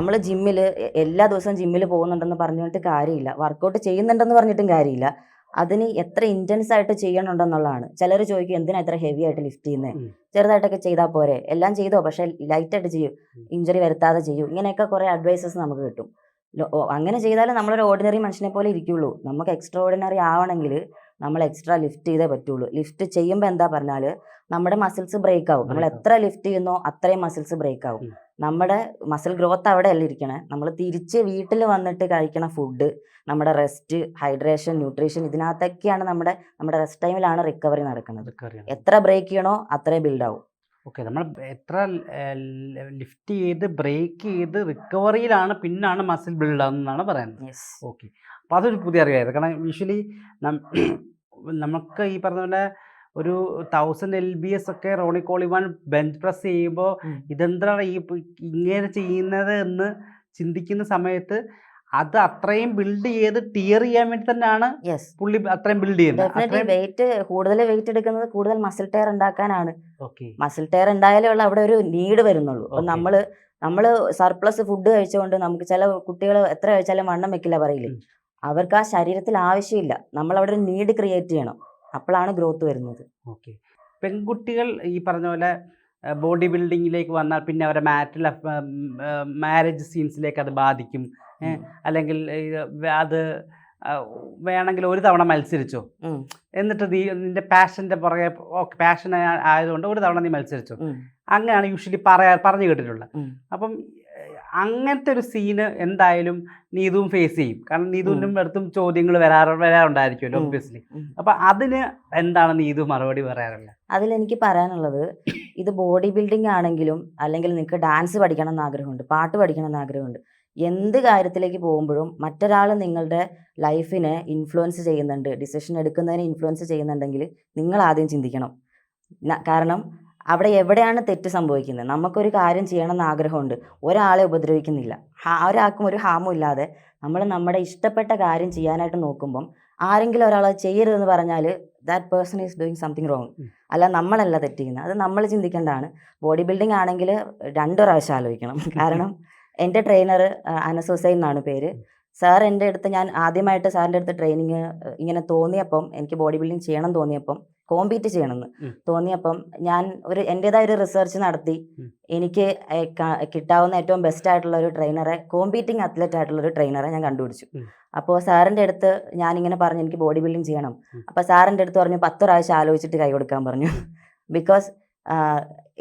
നമ്മൾ ജിമ്മിൽ എല്ലാ ദിവസവും ജിമ്മിൽ പോകുന്നുണ്ടെന്ന് പറഞ്ഞിട്ട് കാര്യമില്ല. വർക്കൗട്ട് ചെയ്യുന്നുണ്ടെന്ന് പറഞ്ഞിട്ടും കാര്യമില്ല. അതിന് എത്ര ഇന്റൻസ് ആയിട്ട് ചെയ്യണുണ്ടെന്നുള്ളതാണ്. ചിലർ ചോദിക്കും എന്തിനാ ഇത്ര ഹെവി ആയിട്ട് ലിഫ്റ്റ് ചെയ്യുന്നത് ചെറുതായിട്ടൊക്കെ ചെയ്താൽ പോരെ. എല്ലാം ചെയ്തോ? പക്ഷേ ലൈറ്റായിട്ട് ചെയ്യൂ. ഇഞ്ചറി വരുത്താതെ ചെയ്യൂ. ഇങ്ങനെയൊക്കെ കുറേ അഡ്വൈസസ് നമുക്ക് കിട്ടും. അങ്ങനെ ചെയ്താലേ നമ്മളൊരു ഓർഡിനറി മനുഷ്യനെ പോലെ ഇരിക്കുള്ളൂ. നമുക്ക് എക്സ്ട്രാ ഓർഡിനറി ആവണമെങ്കിൽ നമ്മൾ എക്സ്ട്രാ ലിഫ്റ്റ് ചെയ്തേ പറ്റുള്ളൂ. ലിഫ്റ്റ് ചെയ്യുമ്പോൾ എന്താ പറഞ്ഞാൽ നമ്മുടെ മസിൽസ് ബ്രേക്ക് ആവും. നമ്മൾ എത്ര ലിഫ്റ്റ് ചെയ്യുന്നോ അത്രയും മസിൽസ് ബ്രേക്ക് ആവും. നമ്മുടെ മസിൽ ഗ്രോത്ത് അവിടെയല്ല ഇരിക്കണേ. നമ്മൾ തിരിച്ച് വീട്ടിൽ വന്നിട്ട് കഴിക്കണ ഫുഡ് നമ്മുടെ റെസ്റ്റ് ഹൈഡ്രേഷൻ ന്യൂട്രീഷൻ ഇതിനകത്തൊക്കെയാണ് നമ്മുടെ നമ്മുടെ റെസ്റ്റ് ടൈമിലാണ് റിക്കവറി നടക്കുന്നത്. എത്ര ബ്രേക്ക് ചെയ്യണോ അത്രയും ബിൽഡ് ആവും. ഓക്കെ നമ്മൾ എത്ര ലിഫ്റ്റ് ചെയ്ത് ബ്രേക്ക് ചെയ്ത് റിക്കവറിയിലാണ് പിന്നാണ് മസിൽ ബിൽഡ് ആവുന്നതാണ് പറയുന്നത്. ഓക്കെ അപ്പോൾ അതൊരു പുതിയ അറിവായിരുന്നു കാരണം യൂഷ്വലി നമുക്ക് ഈ പറഞ്ഞ പോലെ ഒരു തൗസൻഡ് എൽ ബി എസ് ഒക്കെ റോണി കോളിമാൻ ബെഞ്ച് പ്രസ് ചെയ്യുമ്പോൾ. ഇതെന്താണ് ഈ ഇങ്ങനെ ചെയ്യുന്നത് എന്ന് ചിന്തിക്കുന്ന സമയത്ത് അത് അത്രയും ബിൽഡ് ചെയ്ത് ടിയർ ചെയ്യാൻ വേണ്ടി തന്നെയാണ് പുള്ളി അത്രയും ബിൽഡ് ചെയ്യുന്നത്. വെയിറ്റ് കൂടുതൽ വെയിറ്റ് എടുക്കുന്നത് കൂടുതൽ മസിൽ ടയർ ഉണ്ടാക്കാനാണ്. ഓക്കെ മസിൽ ടയർ ഉണ്ടായാലേ ഉള്ള അവിടെ ഒരു നീഡ് വരുന്നുള്ളൂ. അപ്പൊ നമ്മൾ നമ്മൾ സർപ്ലസ് ഫുഡ് കഴിച്ചുകൊണ്ട് നമുക്ക് ചില കുട്ടികൾ എത്ര കഴിച്ചാലും വണ്ണം വെക്കില്ല പറയില്ലേ? അവർക്ക് ആ ശരീരത്തിൽ ആവശ്യമില്ല. നമ്മൾ അവിടെ ഒരു നീഡ് ക്രിയേറ്റ് ചെയ്യണം. അപ്പോഴാണ് ഗ്രോത്ത് വരുന്നത്. ഓക്കെ. പെൺകുട്ടികൾ ഈ പറഞ്ഞ പോലെ ബോഡി ബിൽഡിങ്ങിലേക്ക് വന്നാൽ പിന്നെ അവരെ മാറ്റിൽ മാരേജ് സീൻസിലേക്ക് അത് ബാധിക്കും. അല്ലെങ്കിൽ അത് വേണമെങ്കിൽ ഒരു തവണ മത്സരിച്ചോ? എന്നിട്ട് നീ നിന്റെ പാഷന്റെ പുറകെ ഓക്കെ പാഷൻ ആയതുകൊണ്ട് ഒരു തവണ നീ മത്സരിച്ചോ? അങ്ങനെയാണ് യൂഷ്വലി പറയാ പറഞ്ഞു കേട്ടിട്ടുള്ളത്. അപ്പം അങ്ങനത്തെ ഒരു സീന് എന്തായാലും നീതുവും ഫേസ് ചെയ്യും. കാരണം നീതുവിനും അടുത്തും ചോദ്യങ്ങൾ വരാറ് വരാറുണ്ടായിരിക്കുമല്ലോ. ഒബ്വിയസ്ലി അപ്പൊ അപ്പം അതിന് എന്താണ് നീതു മറുപടി പറയാറുള്ളത് അതിലെനിക്ക് പറയാനുള്ളത് ഇത് ബോഡി ബിൽഡിംഗ് ആണെങ്കിലും അല്ലെങ്കിൽ നിങ്ങൾക്ക് ഡാൻസ് പഠിക്കണം എന്ന് ആഗ്രഹമുണ്ട് പാട്ട് പഠിക്കണം എന്ന് ആഗ്രഹമുണ്ട് എന്ത് കാര്യത്തിലേക്ക് പോകുമ്പോഴും മറ്റൊരാൾ നിങ്ങളുടെ ലൈഫിനെ ഇൻഫ്ലുവൻസ് ചെയ്യുന്നുണ്ട് ഡിസിഷൻ എടുക്കുന്നതിനെ ഇൻഫ്ലുവൻസ് ചെയ്യുന്നുണ്ടെങ്കിൽ നിങ്ങൾ ആദ്യം ചിന്തിക്കണം. കാരണം അവിടെ എവിടെയാണ് തെറ്റ് സംഭവിക്കുന്നത്? നമുക്കൊരു കാര്യം ചെയ്യണമെന്ന് ആഗ്രഹമുണ്ട്. ഒരാളെ ഉപദ്രവിക്കുന്നില്ല. ഒരാൾക്കും ഒരു ഹാമും ഇല്ലാതെ നമ്മൾ നമ്മുടെ ഇഷ്ടപ്പെട്ട കാര്യം ചെയ്യാനായിട്ട് നോക്കുമ്പം ആരെങ്കിലും ഒരാൾ ചെയ്യരുതെന്ന് പറഞ്ഞാൽ that person is doing something wrong അല്ല നമ്മളല്ല തെറ്റിക്കുന്നത് അത് നമ്മൾ ചിന്തിക്കേണ്ടതാണ്. ബോഡി ബിൽഡിംഗ് ആണെങ്കിൽ രണ്ടു പ്രാവശ്യം ആലോചിക്കണം. കാരണം എന്റെ ട്രെയിനർ അനസ് ഹുസൈൻ എന്നാണ് പേര്. സാർ എന്റെ അടുത്ത് ഞാൻ ആദ്യമായിട്ട് സാറിന്റെ അടുത്ത് ട്രെയിനിങ് ഇങ്ങനെ തോന്നിയപ്പം എനിക്ക് ബോഡി ബിൽഡിംഗ് ചെയ്യണം തോന്നിയപ്പം കോമ്പീറ്റ് ചെയ്യണമെന്ന്. തോന്നിയപ്പം ഞാൻ ഒരു എന്റെതായ ഒരു റിസർച്ച് നടത്തി. എനിക്ക് കിട്ടാവുന്ന ഏറ്റവും ബെസ്റ്റ് ആയിട്ടുള്ള ഒരു ട്രെയിനറെ കോമ്പീറ്റിംഗ് അത്ലറ്റ് ആയിട്ടുള്ള ഒരു ട്രെയിനറെ ഞാൻ കണ്ടുപിടിച്ചു. അപ്പോൾ സാറിന്റെ അടുത്ത് ഞാൻ ഇങ്ങനെ പറഞ്ഞു എനിക്ക് ബോഡി ബിൽഡിംഗ് ചെയ്യണം. അപ്പോൾ സാറിന്റെ അടുത്ത് പറഞ്ഞു പത്ത് പ്രാവശ്യം ആലോചിച്ചിട്ട് കൈ കൊടുക്കാൻ പറഞ്ഞു. ബിക്കോസ്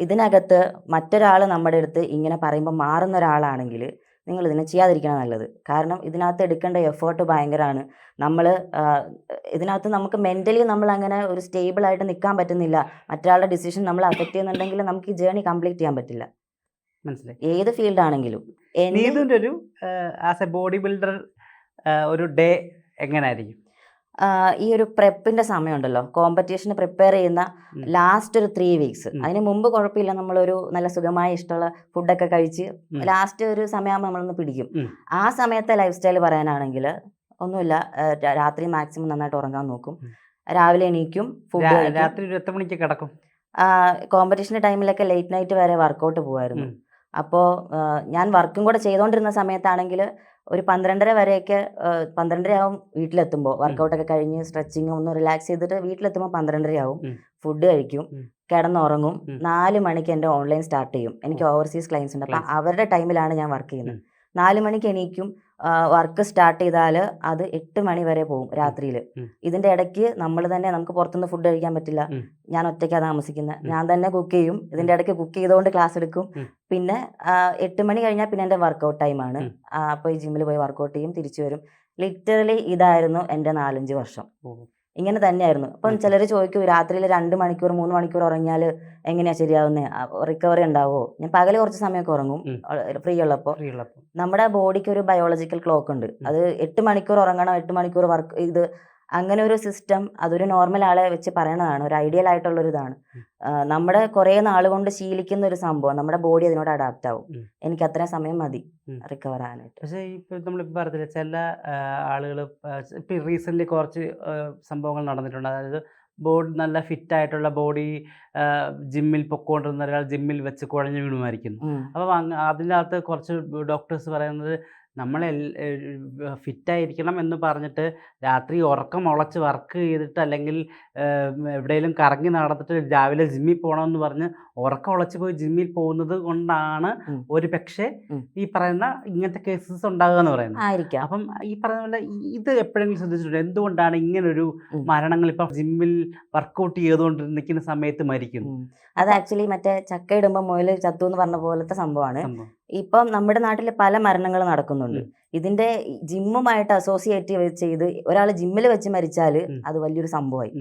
ഇതിനകത്ത് മറ്റൊരാൾ നമ്മുടെ അടുത്ത് ഇങ്ങനെ പറയുമ്പോൾ മാറുന്ന ഒരാളാണെങ്കിൽ നിങ്ങൾ ഇതിനെ ചെയ്യാതിരിക്കണം നല്ലത്. കാരണം ഇതിനകത്ത് എടുക്കേണ്ട എഫേർട്ട് ഭയങ്കരമാണ് നമ്മൾ ഇതിനകത്ത് നമുക്ക് മെന്റലി നമ്മൾ അങ്ങനെ ഒരു സ്റ്റേബിൾ ആയിട്ട് നിൽക്കാൻ പറ്റുന്നില്ല. മറ്റൊരാളുടെ ഡിസിഷൻ നമ്മൾ അഫക്റ്റ് ചെയ്യുന്നുണ്ടെങ്കിൽ നമുക്ക് ഈ ജേണി കംപ്ലീറ്റ് ചെയ്യാൻ പറ്റില്ല. മനസ്സിലായി. ഏത് ഫീൽഡ് ആണെങ്കിലും. ഒരു ആസ് എ ബോഡി ബിൽഡർ ഒരു ഡേ എങ്ങനെയായിരിക്കും ഈ ഒരു പ്രെപ്പിന്റെ സമയമുണ്ടല്ലോ. കോമ്പറ്റീഷന് പ്രിപ്പയർ ചെയ്യുന്ന ലാസ്റ്റ് ഒരു ത്രീ വീക്സ്. അതിന് മുമ്പ് കുഴപ്പമില്ല. നമ്മളൊരു നല്ല സുഖമായ ഇഷ്ടമുള്ള ഫുഡൊക്കെ കഴിച്ച് ലാസ്റ്റ് ഒരു സമയമാകുമ്പോൾ നമ്മളൊന്ന് പിടിക്കും. ആ സമയത്തെ ലൈഫ് സ്റ്റൈൽ പറയാനാണെങ്കിൽ ഒന്നുമില്ല. രാത്രി മാക്സിമം നന്നായിട്ട് ഉറങ്ങാൻ നോക്കും. രാവിലെ എണീക്കും ഫുഡ് രാത്രി ഒരു എത്ര മണിക്ക് കിടക്കും. കോമ്പറ്റീഷന്റെ ടൈമിലൊക്കെ ലേറ്റ് നൈറ്റ് വരെ വർക്കൗട്ട് പോകുമായിരുന്നു. അപ്പോൾ ഞാൻ വർക്കും കൂടെ ചെയ്തുകൊണ്ടിരുന്ന സമയത്താണെങ്കിൽ ഒരു പന്ത്രണ്ടര വരെയൊക്കെ പന്ത്രണ്ടരയാവും പന്ത്രണ്ടര ആവും വീട്ടിലെത്തുമ്പോൾ വർക്കൗട്ടൊക്കെ കഴിഞ്ഞ് സ്ട്രെച്ചിങ് ഒന്ന് റിലാക്സ് ചെയ്തിട്ട് വീട്ടിലെത്തുമ്പോൾ പന്ത്രണ്ടര ആവും ഫുഡ് കഴിക്കും. കിടന്നുറങ്ങും. നാല് മണിക്ക് എന്റെ ഓൺലൈൻ സ്റ്റാർട്ട് ചെയ്യും. എനിക്ക് ഓവർസീസ് ക്ലയൻസ് ഉണ്ട്. അപ്പം അവരുടെ ടൈമിലാണ് ഞാൻ വർക്ക് ചെയ്യുന്നത്. നാല് മണിക്ക് എണീക്കും. വർക്ക് സ്റ്റാർട്ട് ചെയ്താൽ അത് എട്ട് മണി വരെ പോകും രാത്രിയിൽ ഇതിന്റെ ഇടയ്ക്ക് നമ്മൾ തന്നെ നമുക്ക് പുറത്തുനിന്ന് ഫുഡ് കഴിക്കാൻ പറ്റില്ല. ഞാൻ ഒറ്റയ്ക്കാണ് താമസിക്കുന്നത് ഞാൻ തന്നെ കുക്ക് ചെയ്യും. ഇതിന്റെ ഇടയ്ക്ക് കുക്ക് ചെയ്തുകൊണ്ട് ക്ലാസ് എടുക്കും. പിന്നെ എട്ട് മണി കഴിഞ്ഞാൽ പിന്നെ എന്റെ വർക്കൗട്ട് ടൈമാണ്. അപ്പോൾ ഈ ജിമ്മിൽ പോയി വർക്കൗട്ട് ചെയ്യും തിരിച്ചു വരും. ലിറ്ററലി ഇതായിരുന്നു എന്റെ നാലഞ്ച് വർഷം. ഇങ്ങനെ തന്നെയായിരുന്നു. അപ്പം. ചിലർ ചോദിക്കും രാത്രിയിൽ രണ്ട് മണിക്കൂർ മൂന്ന് മണിക്കൂർ ഉറങ്ങിയാൽ എങ്ങനെയാ ശരിയാവുന്നത് റിക്കവറി ഉണ്ടാവുമോ ഞാൻ പകൽ കുറച്ച് സമയമൊക്കെ ഉറങ്ങും ഫ്രീ ഉള്ളപ്പോൾ നമ്മുടെ ബോഡിക്ക് ഒരു ബയോളജിക്കൽ ക്ലോക്ക് ഉണ്ട്. അത് എട്ട് മണിക്കൂർ ഉറങ്ങണം എട്ട് മണിക്കൂർ വർക്ക് ഇത് അങ്ങനെ ഒരു സിസ്റ്റം അതൊരു നോർമൽ ആളെ വെച്ച് പറയണതാണ് ഒരു ഐഡിയൽ ആയിട്ടുള്ള ഒരു ഇതാണ് നമ്മുടെ കുറേ നാൾ കൊണ്ട് ശീലിക്കുന്ന ഒരു സംഭവം നമ്മുടെ ബോഡി അതിനോട് അഡാപ്റ്റ് ആവും. എനിക്ക് അത്ര സമയം മതി റിക്കവർ ആകാനായിട്ട് പക്ഷേ ഇപ്പോൾ നമ്മളിപ്പോൾ പറഞ്ഞില്ല ചില ആളുകൾ ഇപ്പം റീസെന്റ്ലി കുറച്ച് സംഭവങ്ങൾ നടന്നിട്ടുണ്ട്. അതായത് ബോഡി നല്ല ഫിറ്റ് ആയിട്ടുള്ള ബോഡി ജിമ്മിൽ പൊക്കോണ്ടിരുന്ന ഒരാൾ ജിമ്മിൽ വെച്ച് കുഴഞ്ഞു വീണുമായിരിക്കുന്നു. അപ്പം അതിനകത്ത് കുറച്ച് ഡോക്ടേഴ്സ് പറയുന്നത് നമ്മൾ ഫിറ്റായിരിക്കണം എന്ന് പറഞ്ഞിട്ട് രാത്രി ഉറക്കം ഉളച്ച് വർക്ക് ചെയ്തിട്ട് അല്ലെങ്കിൽ എവിടെയെങ്കിലും കറങ്ങി നടന്നിട്ട് രാവിലെ ജിമ്മിൽ പോകണമെന്ന് പറഞ്ഞ് ഉറക്കം ഉളച്ചു പോയി ജിമ്മിൽ പോകുന്നത് കൊണ്ടാണ്. ഒരു പക്ഷേ ഈ പറയുന്ന ഇങ്ങനത്തെ കേസസ് ഉണ്ടാകുക എന്ന് പറയുന്നത് അപ്പം ഈ പറയുന്ന പോലെ ഇത് എപ്പോഴെങ്കിലും ശ്രദ്ധിച്ചിട്ടുണ്ട്? എന്തുകൊണ്ടാണ് ഇങ്ങനെ ഒരു മരണങ്ങൾ ഇപ്പം ജിമ്മിൽ വർക്കൗട്ട് ചെയ്തുകൊണ്ട് നിൽക്കുന്ന സമയത്ത് മരിക്കുന്നു അത് ആക്ച്വലി മറ്റേ ചക്ക ഇടുമ്പോൾ മുയൽ ചത്തു എന്ന് പറഞ്ഞ പോലത്തെ സംഭവമാണ്. സംഭവം. ഇപ്പം നമ്മുടെ നാട്ടിൽ പല മരണങ്ങൾ നടക്കുന്നുണ്ട്. ഇതിന്റെ ജിമ്മുമായിട്ട് അസോസിയേറ്റ് ചെയ്ത് ഒരാൾ ജിമ്മിൽ വെച്ച് മരിച്ചാൽ അത് വലിയൊരു സംഭവമായി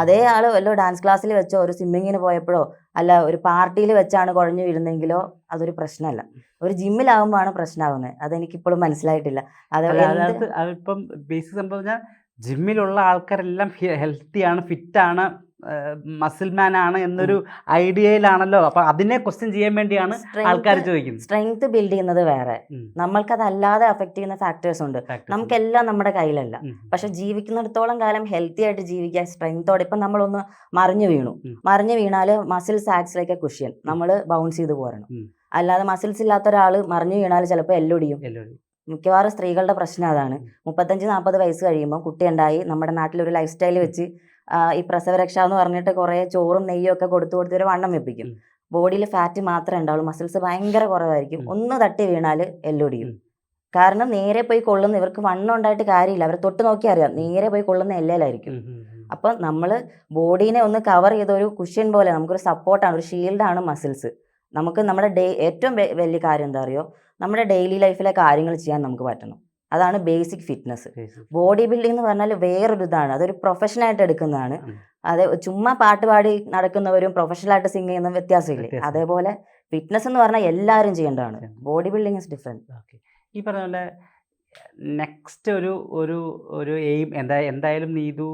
അതേ ആൾ വല്ലോ ഡാൻസ് ക്ലാസ്സിൽ വെച്ചോ ഒരു സ്വിമ്മിങ്ങിന് പോയപ്പോഴോ അല്ല ഒരു പാർട്ടിയിൽ വെച്ചാണ് കുഴഞ്ഞു വീഴുന്നെങ്കിലോ അതൊരു പ്രശ്നമല്ല. ഒരു ജിമ്മിലാവുമ്പോഴാണ് പ്രശ്നമാവുന്നത്. അതെനിക്കിപ്പോഴും മനസ്സിലായിട്ടില്ല. അതേപോലെ ബേസിക് സംഭവം ജിമ്മിലുള്ള ആൾക്കാരെല്ലാം ഹെൽത്തിയാണ് ഫിറ്റാണ് മസിൽ മാൻ ആണ് എന്നൊരു ഐഡിയയിലാണല്ലോ അപ്പൊ അതിനെ ക്വസ്റ്റ്യൻ ചെയ്യാൻ വേണ്ടിയാണ് ആൾക്കാർ ചോദിക്കുന്നത്. സ്ട്രെങ്ത് ബിൽഡ് ചെയ്യുന്നത് വേറെ. നമ്മൾക്ക് അതല്ലാതെ അഫക്റ്റ് ചെയ്യുന്ന ഫാക്ടേഴ്സ് ഉണ്ട്. നമുക്കെല്ലാം നമ്മുടെ കയ്യിലല്ല. പക്ഷെ ജീവിക്കുന്നിടത്തോളം കാലം ഹെൽത്തി ആയിട്ട് ജീവിക്കാൻ സ്ട്രെങ്തോടെ ഇപ്പൊ നമ്മളൊന്ന് മറിഞ്ഞു വീണു. മറിഞ്ഞു വീണാൽ മസിൽ സാക്സിലേക്ക് കുഷ്യൻ നമ്മൾ ബൗൺസ് ചെയ്ത് പോരണം. അല്ലാതെ മസിൽസ് ഇല്ലാത്ത ഒരാൾ മറിഞ്ഞു വീണാൽ ചിലപ്പോൾ എല്ലൊടിയും. മിക്കവാറും സ്ത്രീകളുടെ പ്രശ്നം അതാണ്. മുപ്പത്തഞ്ച് നാൽപ്പത് വയസ്സ് കഴിയുമ്പോൾ കുട്ടി ഉണ്ടായി നമ്മുടെ നാട്ടിലൊരു ലൈഫ് സ്റ്റൈൽ വെച്ച് ഈ പ്രസവരക്ഷ എന്ന് പറഞ്ഞിട്ട് കുറേ ചോറും നെയ്യും ഒക്കെ കൊടുത്തു കൊടുത്ത് ഒരു വണ്ണം വെപ്പിക്കും. ബോഡിയിൽ ഫാറ്റ് മാത്രമേ ഉണ്ടാവുള്ളൂ മസിൽസ് ഭയങ്കര കുറവായിരിക്കും. ഒന്ന് തട്ടി വീണാൽ എല്ലൊടിയും കാരണം നേരെ പോയി കൊള്ളുന്ന ഇവർക്ക് വണ്ണം ഉണ്ടായിട്ട് കാര്യമില്ല. അവർ തൊട്ട് നോക്കി അറിയാം നേരെ പോയി കൊള്ളുന്ന എല്ലയിലായിരിക്കും ഉം. അപ്പം നമ്മൾ ബോഡീനെ ഒന്ന് കവർ ചെയ്ത ഒരു കുഷ്യൻ പോലെ നമുക്കൊരു സപ്പോർട്ടാണ് ഒരു ഷീൽഡാണ് മസിൽസ് നമുക്ക് നമ്മുടെ ഡേ ഏറ്റവും വലിയ കാര്യം എന്താ അറിയോ? നമ്മുടെ ഡെയിലി ലൈഫിലെ കാര്യങ്ങൾ ചെയ്യാൻ നമുക്ക് പറ്റണം. അതാണ് ബേസിക് ഫിറ്റ്നസ് ബോഡി ബിൽഡിംഗ് എന്ന് പറഞ്ഞാൽ വേറൊരു ഇതാണ് അതൊരു പ്രൊഫഷനായിട്ട് എടുക്കുന്നതാണ്. അതെ ചുമ്മാ പാട്ട് പാടി നടക്കുന്നവരും പ്രൊഫഷണലായിട്ട് സിംഗ് ചെയ്യുന്ന വ്യത്യാസമില്ലേ? അതേപോലെ ഫിറ്റ്നസ് എന്ന് പറഞ്ഞാൽ എല്ലാവരും ചെയ്യേണ്ടതാണ്. Body building is different. ഈ പറഞ്ഞ പോലെ നെക്സ്റ്റ് ഒരു ഒരു ഒരു എയിം എന്താ എന്തായാലും നീതു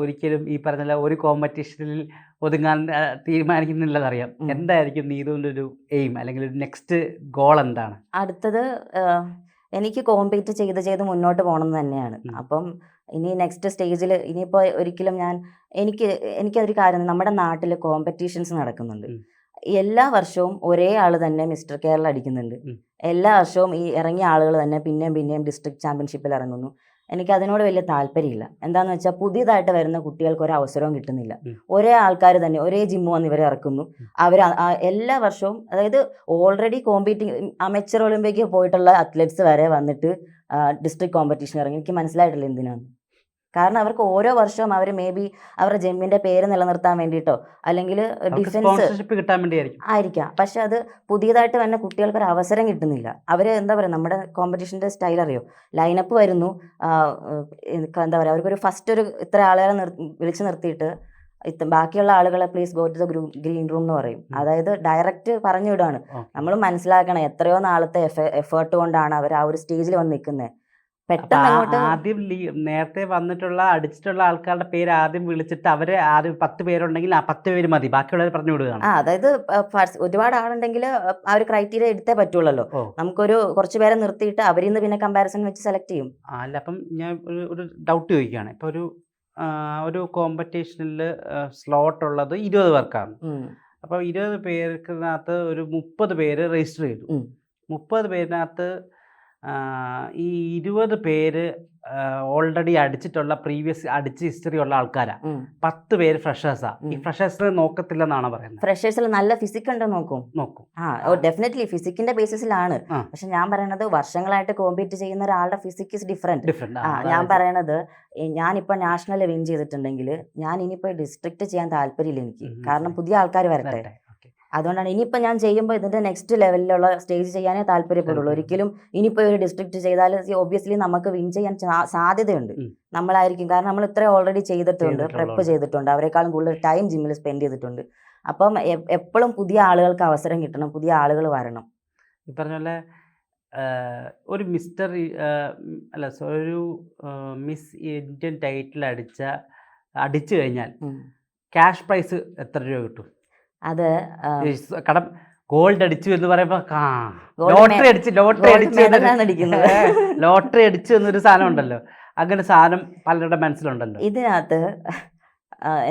ഒരിക്കലും ഈ പറഞ്ഞ ഒരു കോമ്പറ്റീഷനിൽ ഒതുങ്ങാൻ തീരുമാനിക്കുന്നില്ലെന്നറിയാം. എന്തായിരിക്കും നീതുവിന്റെ ഒരു എയിം അല്ലെങ്കിൽ ഒരു നെക്സ്റ്റ് ഗോൾ എന്താണ്? അടുത്തത് എനിക്ക് കോമ്പീറ്റ് ചെയ്ത് ചെയ്ത് മുന്നോട്ട് പോകണം എന്ന് തന്നെയാണ്. അപ്പം ഇനി നെക്സ്റ്റ് സ്റ്റേജിൽ ഇനിയിപ്പോൾ ഒരിക്കലും ഞാൻ എനിക്ക് എനിക്കതൊരു കാര്യം നമ്മുടെ നാട്ടിൽ കോമ്പറ്റീഷൻസ് നടക്കുന്നുണ്ട്. എല്ലാ വർഷവും ഒരേ ആൾ തന്നെ മിസ്റ്റർ കേരള അടിക്കുന്നുണ്ട്. എല്ലാ വർഷവും ഈ ഇറങ്ങിയ ആളുകൾ തന്നെ പിന്നെയും പിന്നെയും ഡിസ്ട്രിക്ട് ചാമ്പ്യൻഷിപ്പിൽ ഇറങ്ങുന്നു. എനിക്ക് അതിനോട് വലിയ താല്പര്യമില്ല. എന്താന്ന് വെച്ചാൽ പുതിയതായിട്ട് വരുന്ന കുട്ടികൾക്ക് ഒരു അവസരവും കിട്ടുന്നില്ല. ഒരേ ആൾക്കാർ തന്നെ ഒരേ ജിമ്മ് വന്ന് ഇവരെ ഇറക്കുന്നു. അവർ എല്ലാ വർഷവും അതായത് ഓൾറെഡി കോമ്പീറ്റിംഗ് അമേച്ചർ ഒളിമ്പിക്കിൽ പോയിട്ടുള്ള അത്ലറ്റ്സ് വരെ വന്നിട്ട് ഡിസ്ട്രിക്ട് കോമ്പറ്റീഷൻ ഇറങ്ങി. എനിക്ക് മനസ്സിലായിട്ടില്ല എന്തിനാണ് കാരണം അവർക്ക് ഓരോ വർഷവും അവർ മേ ബി അവരുടെ ജെമ്മിന്റെ പേര് നിലനിർത്താൻ വേണ്ടിയിട്ടോ അല്ലെങ്കിൽ ഡിഫൻസ് കിട്ടാൻ വേണ്ടിയായിരിക്കും. ആയിരിക്കാം. പക്ഷെ അത് പുതിയതായിട്ട് വന്ന കുട്ടികൾക്ക് ഒരു അവസരം കിട്ടുന്നില്ല. അവർ എന്താ പറയുക നമ്മുടെ കോമ്പറ്റീഷന്റെ സ്റ്റൈൽ അറിയോ? ലൈനപ്പ് വരുന്നു. എന്താ പറയുക അവർക്കൊരു ഫസ്റ്റ് ഒരു ഇത്ര ആളുകളെ നിർ വിളിച്ച് നിർത്തിയിട്ട് ബാക്കിയുള്ള ആളുകളെ please go to the gr green room എന്ന് പറയും. അതായത് ഡയറക്റ്റ് പറഞ്ഞു വിടുകയാണ് നമ്മൾ മനസ്സിലാക്കണം എത്രയോ നാളത്തെ എഫേർട്ട് കൊണ്ടാണ് അവർ ആ ഒരു സ്റ്റേജിൽ വന്ന് നിൽക്കുന്നത് ആദ്യം നേരത്തെ വന്നിട്ടുള്ള അടിച്ചിട്ടുള്ള ആൾക്കാരുടെ പേര് ആദ്യം വിളിച്ചിട്ട് അവർ ആദ്യം പത്ത് പേരുണ്ടെങ്കിൽ ആ പത്ത് പേര് മതി. ബാക്കിയുള്ളവർ പറഞ്ഞു വിടുകയാണ്. അതായത് ഒരുപാട് ആളുണ്ടെങ്കിൽ ആ ഒരു ക്രൈറ്റീരിയ എടുത്തേ പറ്റുള്ളല്ലോ. ഓ. നമുക്കൊരു കുറച്ച് പേരെ നിർത്തിയിട്ട് അവരിൽ നിന്ന് പിന്നെ കമ്പാരിസൺ വെച്ച് സെലക്ട് ചെയ്യും. അല്ല അപ്പം ഞാൻ ഒരു ഡൗട്ട് ചോദിക്കുകയാണ്. ഇപ്പൊ ഒരു ഒരു കോമ്പറ്റീഷനിൽ സ്ലോട്ട് ഉള്ളത് ഇരുപത് പേർക്കാണ്. അപ്പൊ അപ്പോൾ ഇരുപത് പേർക്കകത്ത് ഒരു മുപ്പത് പേര് രജിസ്റ്റർ ചെയ്തു. മുപ്പത് പേരിനകത്ത് ഈ ഇരുപത് പേര് ഓൾറെഡി അടിച്ചിട്ടുള്ള പ്രീവിയസ് അടിച്ച് ഹിസ്റ്ററി ഉള്ള ആൾക്കാരാ. പത്ത് പേര് ഫ്രഷേഴ്സാണ് ഈ ഉം. ഫ്രഷേഴ്സിനെ നോക്കത്തില്ലെന്നാണ് പറയുന്നത്? ഫ്രഷേഴ്സിൽ നല്ല ഫിസിക് ഉണ്ടോ നോക്കും? നോക്കും. ആ ഡെഫിനറ്റ്ലി ഫിസിക്കിന്റെ ബേസിസിലാണ് പക്ഷെ ഞാൻ പറയണത് വർഷങ്ങളായിട്ട് കോമ്പീറ്റ് ചെയ്യുന്ന ഒരാളുടെ ഫിസിക് ഇസ് ഡിഫറെന്റ് ഞാൻ പറയണത് ഈ ഞാനിപ്പോ നാഷണൽ വിൻ ചെയ്തിട്ടുണ്ടെങ്കിൽ ഞാൻ ഇനിയിപ്പോ ഡിസ്ട്രിക്ട് ചെയ്യാൻ താല്പര്യമില്ല എനിക്ക്. കാരണം പുതിയ ആൾക്കാർ വരട്ടെ. അതുകൊണ്ടാണ് ഇനിയിപ്പോൾ ഞാൻ ചെയ്യുമ്പോൾ ഇതിന്റെ നെക്സ്റ്റ് ലെവലിലുള്ള സ്റ്റേജ് ചെയ്യാനേ താല്പര്യപ്പെടുള്ളൂ. താല്പര്യം. ഒരിക്കലും ഇനിയിപ്പോൾ ഒരു ഡിസ്ട്രിക്ട് ചെയ്താൽ ഒബ്വിയസ്ലി നമുക്ക് വിൻ ചെയ്യാൻ സാധ്യതയുണ്ട്. നമ്മളായിരിക്കും. കാരണം നമ്മൾ ഇത്ര ഓൾറെഡി ചെയ്തിട്ടുണ്ട് പ്രെപ്പ് ചെയ്തിട്ടുണ്ട്. അവരെക്കാളും കൂടുതൽ ടൈം ജിമ്മിൽ സ്പെൻഡ് ചെയ്തിട്ടുണ്ട്. അപ്പം എപ്പോഴും പുതിയ ആളുകൾക്ക് അവസരം കിട്ടണം പുതിയ ആളുകൾ വരണം. ഈ പറഞ്ഞ പോലെ ഒരു മിസ്റ്റർ അല്ല ഒരു മിസ് ഇന്ത്യൻ ടൈറ്റിൽ അടിച്ച അടിച്ചു കഴിഞ്ഞാൽ. ക്യാഷ് പ്രൈസ് എത്ര രൂപ കിട്ടും? അത് കടം ഗോൾഡ് അടിച്ചു എന്ന് പറയുമ്പോ ലോട്ടറി അടിച്ച് ലോട്ടറി അടിച്ചു. ലോട്ടറി അടിച്ചു എന്നൊരു സാധനം ഉണ്ടല്ലോ. അങ്ങനെ സാധനം പലരുടെ മനസ്സിലുണ്ടല്ലോ. ഇതിനകത്ത്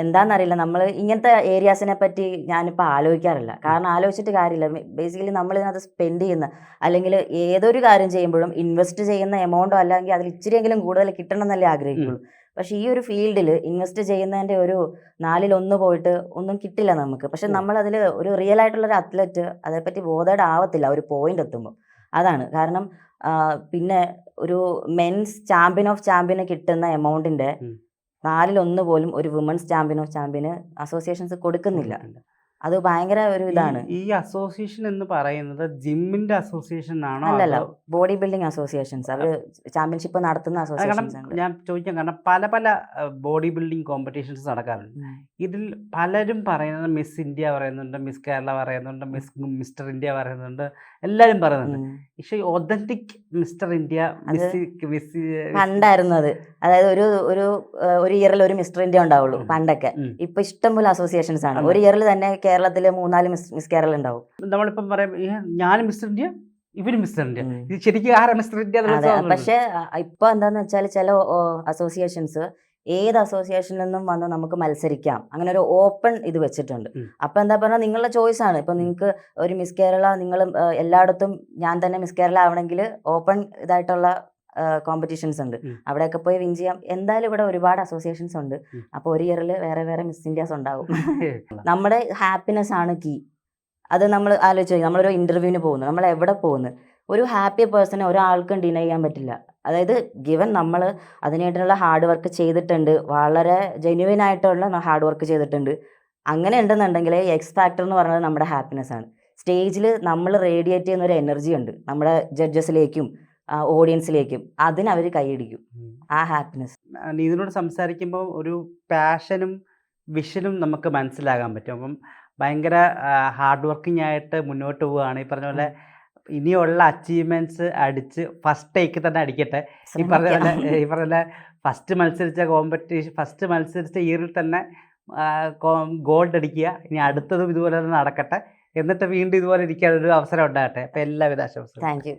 എന്താണെന്നറിയില്ല നമ്മൾ ഇങ്ങനത്തെ ഏരിയാസിനെ പറ്റി ഞാനിപ്പോൾ ആലോചിക്കാറില്ല. കാരണം ആലോചിച്ചിട്ട് കാര്യമില്ല. ബേസിക്കലി നമ്മൾ ഇതിനകത്ത് സ്പെൻഡ് ചെയ്യുന്ന അല്ലെങ്കിൽ ഏതൊരു കാര്യം ചെയ്യുമ്പോഴും ഇൻവെസ്റ്റ് ചെയ്യുന്ന എമൗണ്ടോ അല്ലെങ്കിൽ അതിൽ ഇച്ചിരിയെങ്കിലും കൂടുതൽ കിട്ടണം എന്നല്ലേ ആഗ്രഹിക്കുള്ളൂ. പക്ഷേ ഈ ഒരു ഫീൽഡിൽ ഇൻവെസ്റ്റ് ചെയ്യുന്നതിന്റെ ഒരു നാലിലൊന്ന് പോയിട്ട് ഒന്നും കിട്ടില്ല നമുക്ക്. പക്ഷെ നമ്മളതിൽ ഒരു റിയൽ ആയിട്ടുള്ളൊരു അത്ലറ്റ് അതേപ്പറ്റി ബോധേഡ് ആവത്തില്ല ഒരു പോയിന്റ് എത്തുമ്പോൾ അതാണ്. കാരണം പിന്നെ ഒരു മെൻസ് ചാമ്പ്യൻ ഓഫ് ചാമ്പ്യന് കിട്ടുന്ന എമൗണ്ടിന്റെ. നാലിലൊന്ന് പോലും ഒരു വുമൻസ് ചാമ്പ്യൻ ഓഫ് ചാമ്പ്യന് അസോസിയേഷൻസ് കൊടുക്കുന്നില്ല. അത് ഭയങ്കര ഒരു ഇതാണ്. ഈ അസോസിയേഷൻ എന്ന് പറയുന്നത് ജിമ്മിന്റെ അസോസിയേഷൻ ആണോ അല്ലല്ല ബോഡി ബിൽഡിംഗ് അസോസിയേഷൻസ് അവർ ചാമ്പ്യൻഷിപ്പ് നടത്തുന്ന അസോസിയേഷൻസ് ഞാൻ ചോദിക്കാൻ കാരണം പല പല ബോഡി ബിൽഡിംഗ് കോമ്പറ്റീഷൻസ് നടക്കാറുണ്ട്. ഇതിൽ പലരും പറയുന്നത് മിസ് ഇന്ത്യ പറയുന്നുണ്ട് മിസ് കേരള പറയുന്നുണ്ട് മിസ് മിസ്റ്റർ ഇന്ത്യ പറയുന്നുണ്ട് എല്ലാരും പറയുന്നുണ്ട്. പക്ഷേ authentic Mister India Miss Miss പണ്ടായിരുന്നു അത് അതായത് ഒരു ഒരു ഒരു ഇയറിൽ ഒരു മിസ്റ്റർ ഇന്ത്യ ഉണ്ടാവുള്ളൂ പണ്ടൊക്കെ. ഇപ്പൊ ഇഷ്ടംപോലെ അസോസിയേഷൻസ് ആണ്. ഒരു ഇയറിൽ തന്നെ കേരളത്തിൽ മൂന്നാൽ മിസ് മിസ് കേരള ഉണ്ടാവും. നമ്മളിപ്പം പറയാം "ഏ, ഞാൻ മിസ്റ്റർ ഇന്ത്യ ഇവർ മിസ്റ്റർ ഇന്ത്യ. ഇത് ശരിക്കും ആരാ മിസ്റ്റർ ഇന്ത്യ പക്ഷെ ഇപ്പൊ എന്താന്ന് വെച്ചാൽ ചില അസോസിയേഷൻസ് ഏത് അസോസിയേഷനിൽ നിന്നും വന്ന് നമുക്ക് മത്സരിക്കാം. അങ്ങനെ ഒരു ഓപ്പൺ ഇത് വെച്ചിട്ടുണ്ട്. അപ്പൊ എന്താ പറഞ്ഞാൽ നിങ്ങളുടെ ചോയ്സ് ആണ്. ഇപ്പൊ നിങ്ങൾക്ക് ഒരു മിസ് കേരള നിങ്ങൾ എല്ലായിടത്തും ഞാൻ തന്നെ മിസ് കേരള ആവണമെങ്കിൽ ഓപ്പൺ ഇതായിട്ടുള്ള കോമ്പറ്റീഷൻസ് ഉണ്ട്. അവിടെയൊക്കെ പോയി വിൻ ചെയ്യാം. എന്തായാലും ഇവിടെ ഒരുപാട് അസോസിയേഷൻസ് ഉണ്ട്. അപ്പൊ അപ്പോൾ ഒരു ഇയറിൽ വേറെ വേറെ മിസ് ഇന്ത്യാസ് ഉണ്ടാവും. നമ്മുടെ ഹാപ്പിനെസ് ആണ് കീ അത് നമ്മൾ ആലോചിച്ച് നമ്മളൊരു ഇന്റർവ്യൂവിന് പോകുന്നു. നമ്മൾ എവിടെ പോകുന്നു? ഒരു ഹാപ്പി പേഴ്സണെ ഒരാൾക്കും ഡിനൈ ചെയ്യാൻ പറ്റില്ല. അതായത് ഗിവൻ നമ്മൾ അതിനായിട്ടുള്ള ഹാർഡ് വർക്ക് ചെയ്തിട്ടുണ്ട്. വളരെ ജെന്യുവൻ ആയിട്ടുള്ള ഹാർഡ് വർക്ക് ചെയ്തിട്ടുണ്ട്. അങ്ങനെ ഉണ്ടെന്നുണ്ടെങ്കിൽ എക്സ് ഫാക്ടർ എന്ന് പറയുന്നത് നമ്മുടെ ഹാപ്പിനെസ് ആണ്. സ്റ്റേജിൽ നമ്മൾ റേഡിയേറ്റ് ചെയ്യുന്ന ഒരു എനർജി ഉണ്ട്. നമ്മുടെ ജഡ്ജസിലേക്കും ഓഡിയൻസിലേക്കും അതിന് അവർ കൈയടിക്കും. ആ ഹാപ്പിനെസ് നീതിനോട് സംസാരിക്കുമ്പോൾ ഒരു പാഷനും വിഷനും നമുക്ക് മനസ്സിലാകാൻ പറ്റും. അപ്പം ഭയങ്കര ഹാർഡ് വർക്കിംഗ് ആയിട്ട് മുന്നോട്ട് പോവുകയാണ്. ഈ പറഞ്ഞ പോലെ ഇനിയുള്ള അച്ചീവ്മെന്റ്സ് അടിച്ച് ഫസ്റ്റ് ടേക്ക് തന്നെ അടിക്കട്ടെ. ഈ പറഞ്ഞ പോലെ ഈ പറഞ്ഞ പോലെ ഫസ്റ്റ് മത്സരിച്ച കോമ്പറ്റീഷൻ ഫസ്റ്റ് മത്സരിച്ച ഇയറിൽ തന്നെ ഗോൾഡ് അടിക്കുക. ഇനി അടുത്തതും ഇതുപോലെ തന്നെ നടക്കട്ടെ. എന്നിട്ട് വീണ്ടും ഇതുപോലെ ഇരിക്കാൻ ഒരു അവസരം ഉണ്ടാകട്ടെ. അപ്പം എല്ലാവിധ ആശംസ താങ്ക് യു